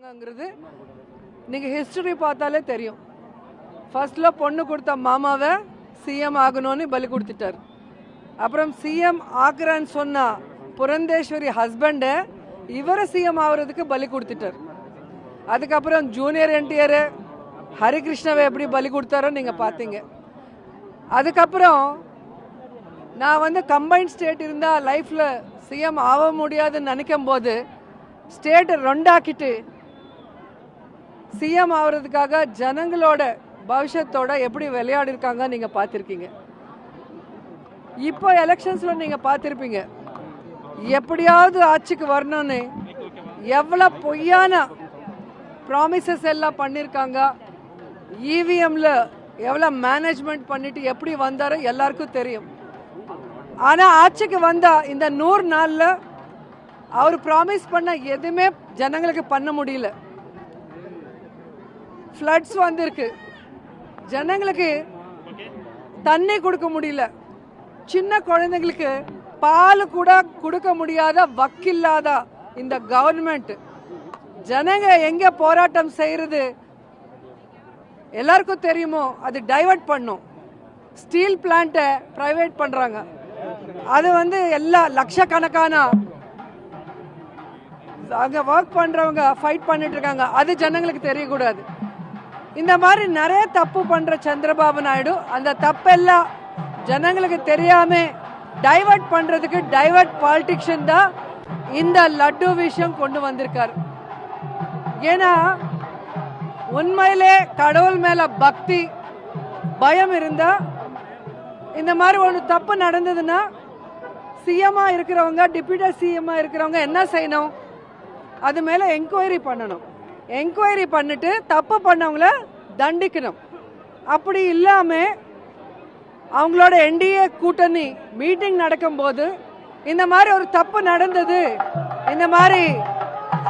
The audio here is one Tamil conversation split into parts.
கொடுத்தாங்கங்கிறது நீங்கள் ஹிஸ்டரி பார்த்தாலே தெரியும். ஃபர்ஸ்டில் பொண்ணு கொடுத்த மாமாவை சிஎம் ஆகணும்னு பலி கொடுத்துட்டார். அப்புறம் சிஎம் ஆக்குறான்னு சொன்னா புரந்தேஸ்வரி ஹஸ்பண்டை இவரை சிஎம் ஆகுறதுக்கு பலி கொடுத்துட்டார். அதுக்கப்புறம் ஜூனியர் என்டிஆர் ஹரிகிருஷ்ணவை எப்படி பலி கொடுத்தாரோ நீங்கள் பார்த்தீங்க. அதுக்கப்புறம் நான் வந்து கம்பைன்ட் ஸ்டேட் இருந்தால் லைஃப்பில் சிஎம் ஆக முடியாதுன்னு நினைக்கும் போது ஸ்டேட்டை ரெண்டாக்கிட்டு சிஎம் ஆகிறதுக்காக ஜனங்களோட பவிஷத்தோட எப்படி விளையாடிருக்காங்க நீங்கள் பார்த்துருக்கீங்க. இப்போ எலெக்ஷன்ஸில் நீங்கள் பார்த்துருப்பீங்க. எப்படியாவது ஆட்சிக்கு வரணும்னு எவ்வளோ பொய்யான ப்ராமிசஸ் எல்லாம் பண்ணியிருக்காங்க இவிஎம்ல எவ்வளோ மேனேஜ்மெண்ட் பண்ணிட்டு எப்படி வந்தாரோ எல்லாருக்கும் தெரியும். ஆனால் ஆட்சிக்கு வந்தா இந்த நூறு நாளில் அவர் ப்ராமிஸ் பண்ண எதுவுமே ஜனங்களுக்கு பண்ண முடியல. ஃப்ளட்ஸ் வந்திருக்கு. ஜனங்களுக்கு தண்ணி கொடுக்க முடியல. சின்ன குழந்தைங்களுக்கு பால் கூட கொடுக்க முடியாத வக்கில்லாத இந்த கவர்மெண்ட் ஜனங்க எங்க போராட்டம் செய்யறது? எல்லாருக்கும் தெரியுமோ? அது டைவர்ட் பண்ணும். ஸ்டீல் பிளான்ட்டை பிரைவேட் பண்றாங்க. அது வந்து எல்லா லட்சக்கணக்கான அங்க ஒர்க் பண்றவங்க ஃபைட் பண்ணிட்டு இருக்காங்க. அது ஜனங்களுக்கு தெரியக்கூடாது. இந்த மாதிரி நிறைய தப்பு பண்ற சந்திரபாபு நாயுடு அந்த தப்பெல்லாம் ஜனங்களுக்கு தெரியாம டைவர்ட் பண்றதுக்கு டைவர்ட் பாலிட்டிக்ஷன் தான் இந்த லட்டு விஷயம் கொண்டு வந்திருக்காரு. ஏன்னா உண்மையிலே கடவுள் மேல பக்தி பயம் இருந்தா இந்த மாதிரி ஒரு தப்பு நடந்ததுன்னா சிஎம்மா இருக்கிறவங்க டிப்யூட்டி சிஎம்மா இருக்கிறவங்க என்ன செய்யணும்? அது மேல என்கொயரி பண்ணணும். என்கொயரி பண்ணிட்டு தப்பு பண்ணவங்கள தண்டிக்கணும். அப்படி இல்லாமல் அவங்களோட என்டிஏ கூட்டணி மீட்டிங் நடக்கும்போது இந்த மாதிரி ஒரு தப்பு நடந்தது. இந்த மாதிரி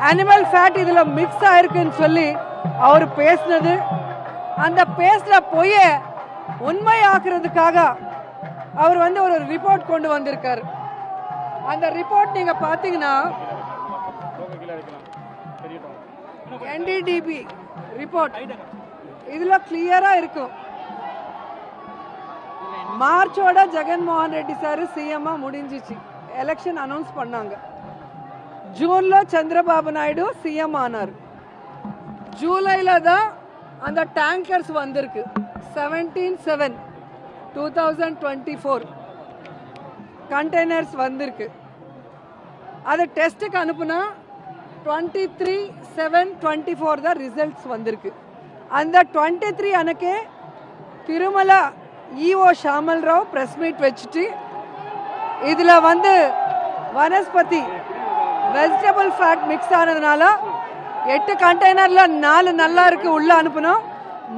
அனிமல் ஃபேட் இதில் மிக்ஸ் ஆயிருக்குன்னு சொல்லி அவர் பேசினது. அந்த பேசுகிற பொய்ய உண்மையாக்குறதுக்காக அவர் வந்து ஒரு ரிப்போர்ட் கொண்டு வந்திருக்காரு. அந்த ரிப்போர்ட் நீங்கள் பார்த்தீங்கன்னா என்டிடிபி ரிப்போர்ட் இதுல கிளியரா இருக்கும். மார்ச்சோட ஜெகன்மோகன் ரெட்டி சார் சிஎம்மா முடிஞ்சிச்சு. எலெக்ஷன் அனௌன்ஸ் பண்ணாங்க. ஜூன்ல சந்திரபாபு நாயுடு சிஎம் ஆனார். ஜூலைல தான் அந்த டேங்கர்ஸ் வந்திருக்கு. Seventeen seven two thousand twenty four containers வந்திருக்கு. அதை டெஸ்ட்டுக்கு அனுப்புனா twenty three seven twenty four தான் ரிசல்ட்ஸ் வந்திருக்கு. அந்த டுவெண்ட்டி த்ரீ அன்னைக்கே Tirumala EO Shamal Rao press meet வச்சுட்டு இதில் வந்து வனஸ்பதி வெஜிடபிள் ஃபேட் மிக்ஸ் ஆனதுனால எட்டு கண்டெய்னரில் நாலு நல்லா இருக்கு உள்ள அனுப்பணும்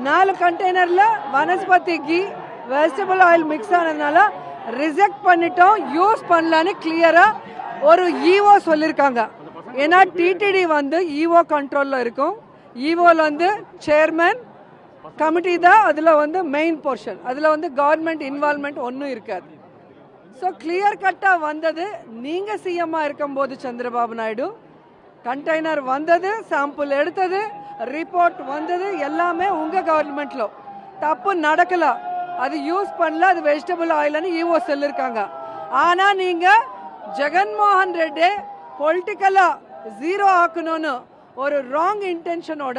நாலு கண்டெய்னரில் vanaspati ghee vegetable oil mix ஆனதுனால ரிஜெக்ட் பண்ணிட்டோம் யூஸ் பண்ணலான்னு கிளியராக ஒரு ஈஓ சொல்லியிருக்காங்க ஏன்னா டிடிடி வந்து ஈஓ கண்ட்ரோலில் இருக்கும். இஓவில் வந்து சேர்மன் கமிட்டி தான் அதில் வந்து மெயின் போர்ஷன் அதில் வந்து கவர்மெண்ட் இன்வால்மெண்ட் ஒன்றும் இருக்காது. ஸோ கிளியர் கட்டாக வந்தது. நீங்கள் சிஎம்மாக இருக்கும்போது சந்திரபாபு நாயுடு. கண்டெய்னர் வந்தது சாம்பிள் எடுத்தது ரிப்போர்ட் வந்தது எல்லாமே உங்கள் கவர்மெண்ட்ல தப்பு நடக்கல. அது யூஸ் பண்ணல அது வெஜிடபிள் ஆயில்னு ஈஓ சொல்லியிருக்காங்க ஆனால் நீங்கள் ஜெகன்மோகன் ரெட்டி பொலிட்டிக்கலாக ஜீரோ ஆக்கணும்னு ஒரு ராங் இன்டென்ஷனோட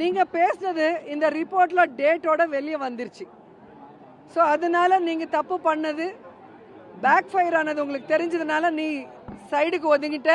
நீங்கள் பேசுனது இந்த ரிப்போர்ட்டில் டேட்டோட வெளியே வந்துருச்சு. ஸோ அதனால நீங்கள் தப்பு பண்ணது பேக் ஃபயர் ஆனது உங்களுக்கு தெரிஞ்சதுனால நீ சைடுக்கு ஒதுங்கிட்ட.